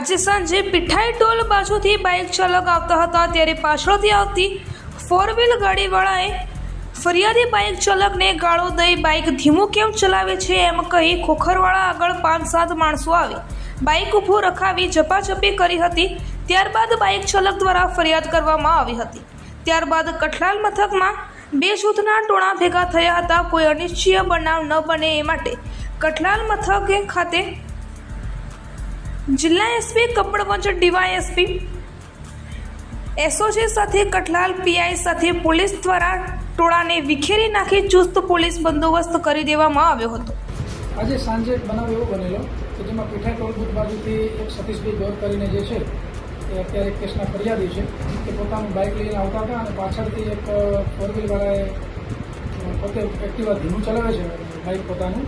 આજે સાંજે પીઠાઈ ટોલ બાજુથી બાઇક ચાલક આવતા હતા. ત્યારે પાછળથી આવતી ફોર વ્હીલ ગાડીવાળાએ ફરિયાદી બાઇક ચાલકને ગાળો દઈ બાઇક ધીમું કેમ ચલાવે છે એમ કહી ખોખરવાળા આગળ પાંચ સાત માણસો આવી. બાઇક ઊભું રખાવી ઝપાઝપી કરી હતી. ત્યારબાદ બાઇક ચાલક દ્વારા ફરિયાદ કરવામાં આવી હતી. ત્યારબાદ કઠલાલ મથકમાં બે જૂથના ટોણા ભેગા થયા હતા. કોઈ અનિશ્ચય બનાવ ન બને એ માટે કઠલાલ મથકે ખાતે જિલ્લા એસપી કપડવંજ ડીવાયએસપી. એસઓજી સાથે કઠલાલ પીઆઈ સાથે પોલીસ દ્વારા ટોળાને વિખેરી નાખી ચુસ્ત પોલીસ બંદોબસ્ત કરી દેવામાં આવ્યો હતો. આજે સાંજે એક બનાવ એવો બનેલો કે જેમાં પીઠા ટોલબુટ બાજુથી એક સતીશભાઈ ગોર કરીને જે છે, એ અત્યારે કેસના ફરિયાદી છે કે પોતાનું બાઇક લઈને આવતા હતા અને પાછળથી એક ફોર વ્હીલવાળાએ પોતે એક્ટિવા ધીમું ચલાવે છે બાઇક પોતાનું.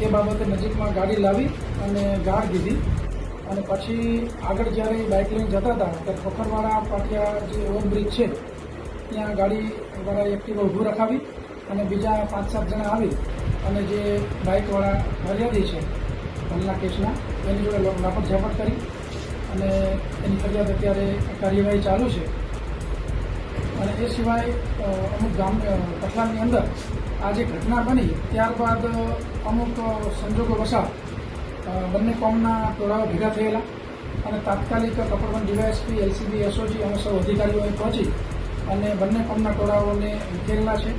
એ બાબતે નજીકમાં ગાડી લાવી અને ગાળ દીધી. અને પછી આગળ જ્યારે બાઇક લઈને જતા હતા ત્યારે ખોખરવાળા પાટિયા જે ઓવરબ્રિજ છે ત્યાં ગાડીવાળા એક્ટિવા ઊભું રખાવી અને બીજા પાંચ સાત જણા આવી અને જે બાઇકવાળા ફરિયાદી છે હાલના કેસના એની જોડે લાપટ ઝાપટ કરી અને એની ફરિયાદ અત્યારે કાર્યવાહી ચાલુ છે. અને એ સિવાય અમુક ગામ અ, અંદર આ જે ઘટના બની ત્યારબાદ અમુક સંજોગો વસાત અ, બંને કોમના ટોળાઓ ભેગા થયેલા અને તાત્કાલિક કપડવન ડીવાયએસપી, એલસીબી, એસઓજી અને સૌ અધિકારીઓએ પહોંચી અને બંને કોમના ટોળાઓને વિખેરેલા છે.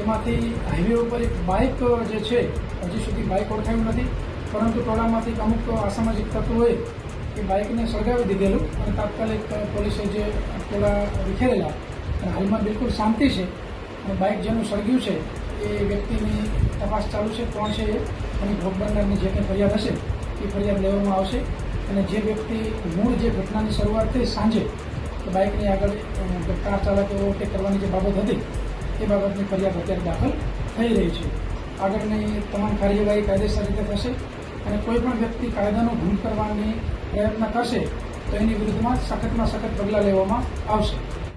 એમાંથી હાઈવે ઉપર એક બાઇક જે છે, હજી સુધી બાઇક ઓળખાયું નથી, પરંતુ ટોળામાંથી અમુક અસામાજિક તત્વોએ એ બાઇકને સળગાવી દીધેલું અને તાત્કાલિક પોલીસે જે ટોળા વિખેરેલા અને હાલમાં બિલકુલ શાંતિ છે અને બાઇક જેનું સળગ્યું છે એ વ્યક્તિની તપાસ ચાલુ છે કોણ છે એની ભોગ બનનારની જે કંઈ ફરિયાદ હશે, એ ફરિયાદ લેવામાં આવશે. અને જે વ્યક્તિ મૂળ જે ઘટનાની શરૂઆત થઈ સાંજે બાઇકની આગળ કાર ચાલકે ઓવરટેક કરવાની જે બાબત હતી, એ બાબતની ફરિયાદ અત્યારે દાખલ થઈ રહી છે. આગળની તમામ કાર્યવાહી કાયદેસર રીતે થશે અને કોઈ પણ વ્યક્તિ કાયદાનો ભંગ કરવાની પ્રયત્ન કરશે, તો એની વિરુદ્ધમાં સખતમાં સખત પગલાં લેવામાં આવશે.